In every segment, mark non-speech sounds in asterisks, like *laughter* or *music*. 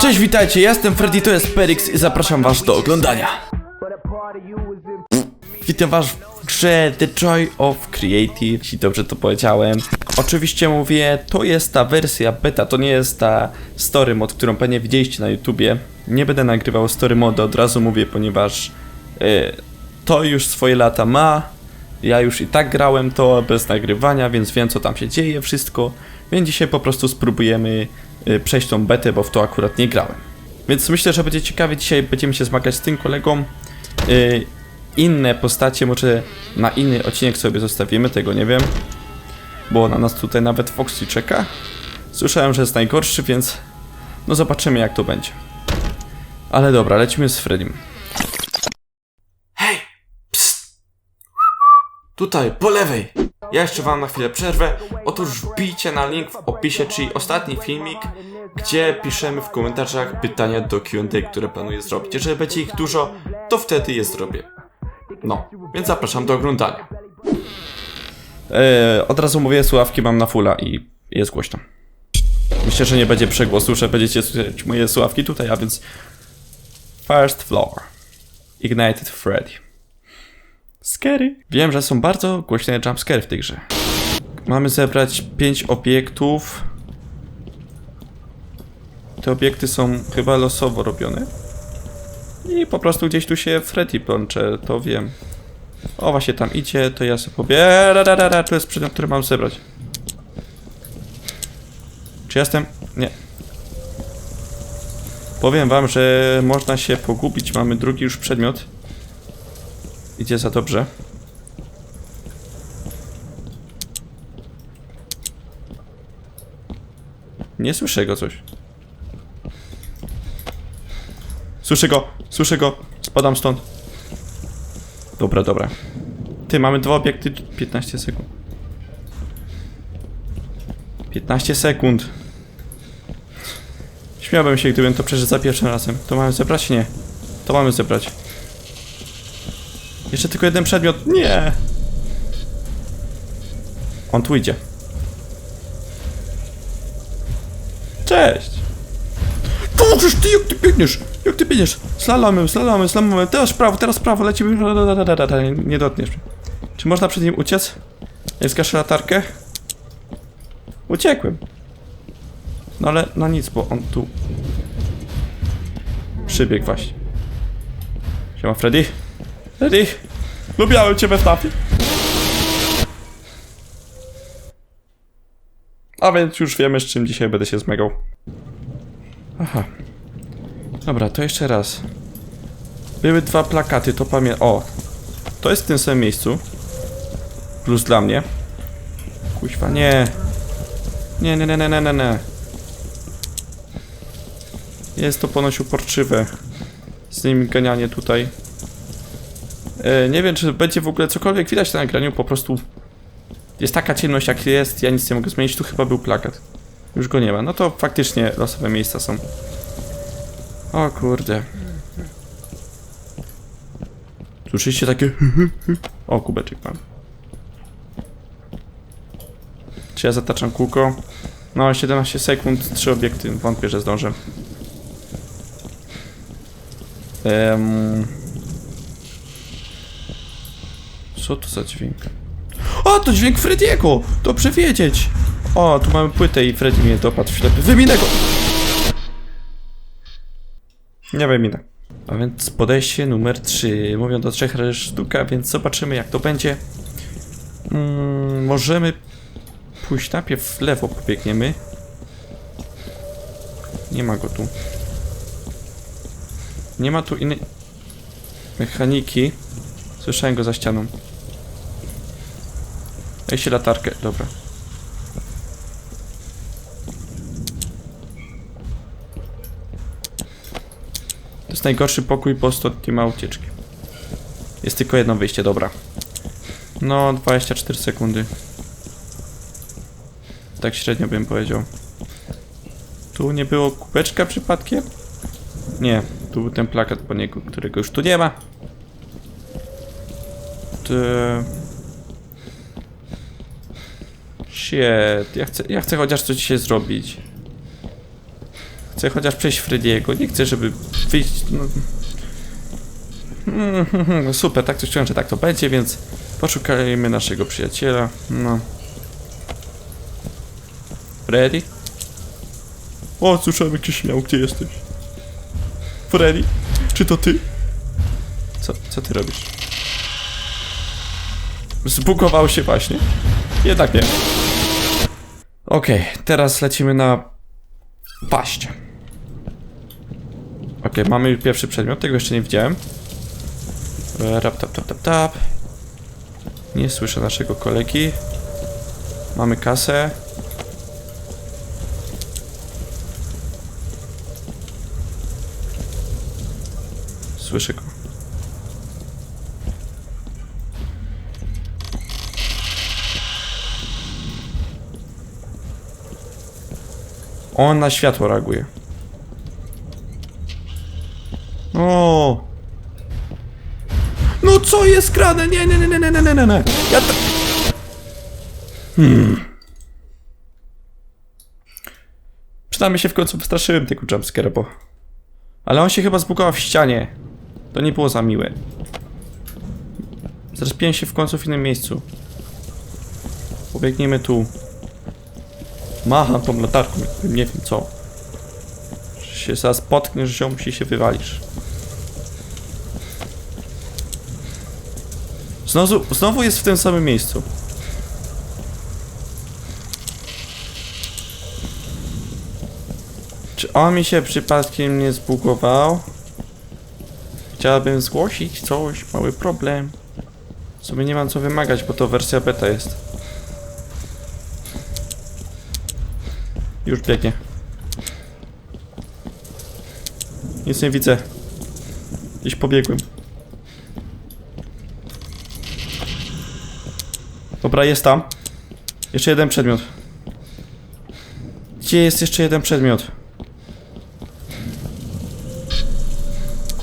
Cześć, witajcie, ja jestem Freddy, to jest Perix i zapraszam was do oglądania. Witam was w grze The Joy of Creative, jeśli dobrze to powiedziałem. Oczywiście mówię, to jest ta wersja beta, to nie jest ta story mod, którą pewnie widzieliście na YouTubie. Nie będę nagrywał story mody, od razu mówię, ponieważ y, to już swoje lata ma. Ja już i tak grałem to bez nagrywania, więc wiem co tam się dzieje, wszystko. Więc dzisiaj po prostu spróbujemy przejść tą betę, bo w to akurat nie grałem. Więc myślę, że będzie ciekawie. Dzisiaj będziemy się zmagać z tym kolegą. Y, inne postacie może na inny odcinek sobie zostawimy, tego nie wiem. Bo na nas tutaj nawet Foxy czeka. Słyszałem, że jest najgorszy, więc no zobaczymy jak to będzie. Ale dobra, lecimy z Freddym. Tutaj, po lewej! Ja jeszcze wam na chwilę przerwę. Otóż wbijcie na link w opisie, czyli ostatni filmik, gdzie piszemy w komentarzach pytania do Q&A, które planuję zrobić. Jeżeli będzie ich dużo, to wtedy je zrobię. No, więc zapraszam do oglądania. Eee, od razu mówię, słuchawki mam na fulla i jest głośno. Myślę, że nie będzie przegłosu, że będziecie słyszeć moje słuchawki tutaj, a więc... First floor. Ignited Freddy. Scary. Wiem, że są bardzo głośne jumpscare w tej grze. Mamy zebrać 5 obiektów. Te obiekty są chyba losowo robione. I po prostu gdzieś tu się Freddy plącze, to wiem. O, właśnie tam idzie, to ja sobie pobieram. Tu jest przedmiot, który mam zebrać. Czy jestem? Nie. Powiem wam, że można się pogubić. Mamy drugi już przedmiot. Idzie za dobrze. Nie słyszę go coś. Słyszę go, słyszę go. Spadam stąd. Dobra, dobra. Ty, mamy dwa obiekty, 15 sekund. 15 sekund. Śmiałbym się, gdybym to przeżył za pierwszym razem. To mamy zebrać? Nie. To mamy zebrać. Jeszcze tylko jeden przedmiot. Nie! On tu idzie. Cześć! Dobrzeż ty, jak ty biegniesz? Jak ty biegniesz? Slalomem, slalomem, slalomem. Teraz prawo, teraz prawo, lecimy. Nie dotkniesz mnie. Czy można przed nim uciec? Zgaszę latarkę. Uciekłem. No ale, no nic, bo on tu... Przybiegł właśnie. Siema Freddy. Freddy. Lubiałem cię FNAFie. A więc już wiemy, z czym dzisiaj będę się zmagał. Aha. Dobra, to jeszcze raz. Były dwa plakaty, to pamiętam. O! To jest w tym samym miejscu. Plus dla mnie. Kuźwa, nie. Nie, nie, nie, nie, nie, nie, nie. Jest to ponoć uporczywe. Z nim ganianie tutaj. E, nie wiem, czy będzie w ogóle cokolwiek widać na nagraniu, po prostu jest taka ciemność jak jest, ja nic nie mogę zmienić, tu chyba był plakat. Już go nie ma, no to faktycznie losowe miejsca są. O kurde. Słyszeliście takie O, kubeczek mam. Czy ja zataczam kółko? No, 17 sekund, 3 obiekty, wątpię, że zdążę. Ehm... Co to za dźwięk? O, to dźwięk Frediego! Dobrze wiedzieć! O, tu mamy płytę i Freddy mnie dopadł w ślepy. Wyminę go! Nie wyminę. A więc podejście numer 3. Mówią do trzech sztuka, więc zobaczymy jak to będzie. Mm, możemy pójść najpierw w lewo pobiegniemy. Nie ma go tu. Nie ma tu innej mechaniki. Słyszałem go za ścianą. Ej się latarkę, dobra. To jest najgorszy pokój, stąd nie ma ucieczki. Jest tylko jedno wyjście, dobra. No, 24 sekundy. Tak średnio bym powiedział. Tu nie było kubeczka przypadkiem? Nie, tu był ten plakat po niego, którego już tu nie ma. To... Shit, ja chcę, ja chcę chociaż coś dzisiaj zrobić. Chcę chociaż przejść Frediego. Nie chcę, żeby wyjść. No. Mm, *laughs* Super, tak coś czułem, że tak to będzie, więc poszukajmy naszego przyjaciela. No. Freddy? O, słyszałem jak się śmiał, gdzie jesteś? Freddy? Czy to ty? Co, co ty robisz? Zbugował się właśnie. Jednak nie. Okej, teraz lecimy na paść. Okej, mamy już pierwszy przedmiot, tego jeszcze nie widziałem. E, Rap, tap, tap, tap, tap. Nie słyszę naszego kolegi. Mamy kasę. Słyszę go. On na światło reaguje. O! No co jest grane? Nie, nie, nie, nie, nie, nie, nie, nie. Ja. Hmm. Przynajmniej się w końcu wystraszyłem tego jumpscare'a, bo... Ale on się chyba zbugował w ścianie. To nie było za miłe. Zrespiłem się w końcu w innym miejscu. Pobiegniemy tu. Macham tą latarką, nie wiem co. Że się zaraz potkniesz, ziom, i się wywalisz. Znowu, znowu jest w tym samym miejscu. Czy on mi się przypadkiem nie zbugował? Chciałabym zgłosić coś, mały problem. W sumie nie mam co wymagać, bo to wersja beta jest. Już biegnie. Nic nie widzę. Gdzieś pobiegłem. Dobra, jest tam. Jeszcze jeden przedmiot. Gdzie jest jeszcze jeden przedmiot?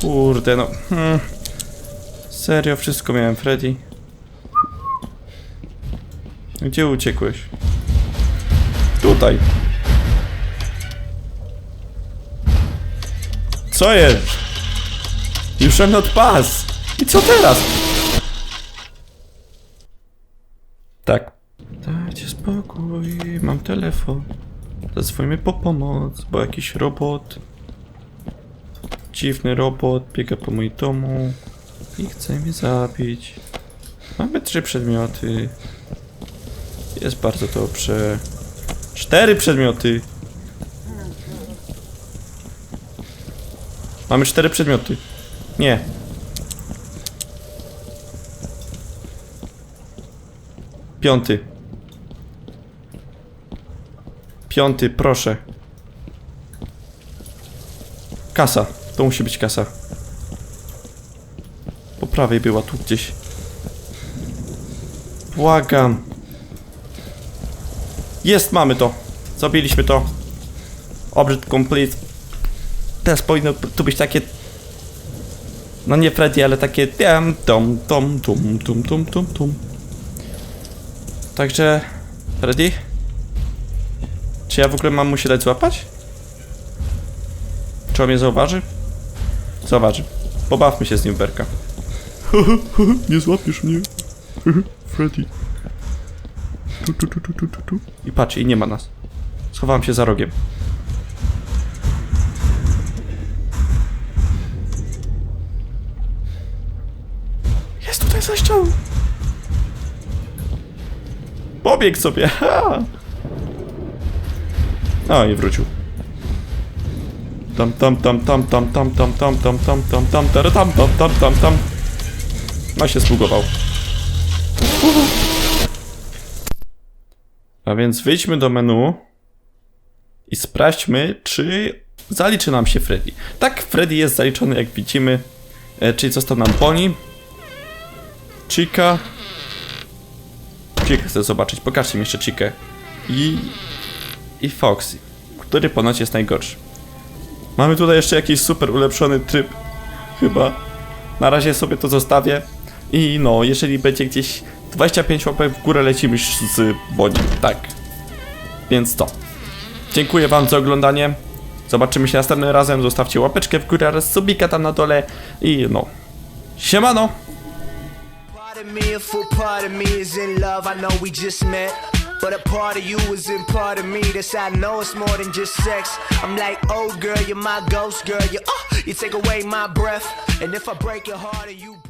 Kurde, no. Hmm. Serio, wszystko miałem, Freddy. Gdzie uciekłeś? Tutaj. Co jest? Już I'm not. I co teraz? Tak. Dajcie spokój, mam telefon. Zadzwońmy po pomoc, bo jakiś robot. Dziwny robot biega po moim domu i chce mnie zabić. Mamy trzy przedmioty. Jest bardzo dobrze. Cztery przedmioty. Mamy cztery przedmioty. Nie. Piąty. Piąty, proszę. Kasa. To musi być kasa. Po prawej była tu gdzieś. Błagam. Jest, mamy to. Zabiliśmy to. Obrzyd complete. Teraz powinno tu być takie... No nie Freddy, ale takie... Tam, tom, tom, tum, tum, tum, tum, tum. Także... Freddy? Czy ja w ogóle mam mu się dać złapać? Czy on mnie zauważy? Zauważy. Pobawmy się z nim, Berka. *laughs* nie złapiesz mnie. *laughs* Freddy. Tu, tu, tu, tu, tu, tu. I patrz, i nie ma nas. Schowałem się za rogiem. Za ścianą. Pobiegł sobie. Ha! A, i wrócił. Tam, tam, tam, tam, tam, tam, tam, tam, tam, tam, tam, tam, tam, tam, tam, tam, tam, tam. No się zbugował. Uhu. A więc wyjdźmy do menu i sprawdźmy, czy zaliczy nam się Freddy. Tak, Freddy jest zaliczony, jak widzimy. E, czyli został nam Bonnie, Chica. Chica chcę zobaczyć, pokażcie mi jeszcze Chikę. I... i Foxy, który ponoć jest najgorszy. Mamy tutaj jeszcze jakiś super ulepszony tryb. Chyba. Na razie sobie to zostawię. I no, jeżeli będzie gdzieś 25 łapek w górę lecimy z Bonnie. Tak. Więc to. Dziękuję wam za oglądanie. Zobaczymy się następnym razem, zostawcie łapeczkę w górę oraz subika tam na dole i no, siemano! Part of me, a full part of me is in love. I know we just met. But a part of you is in part of me. That's how I know it's more than just sex. I'm like, oh girl, you're my ghost girl. You, uh, you take away my breath. And if I break your heart and you break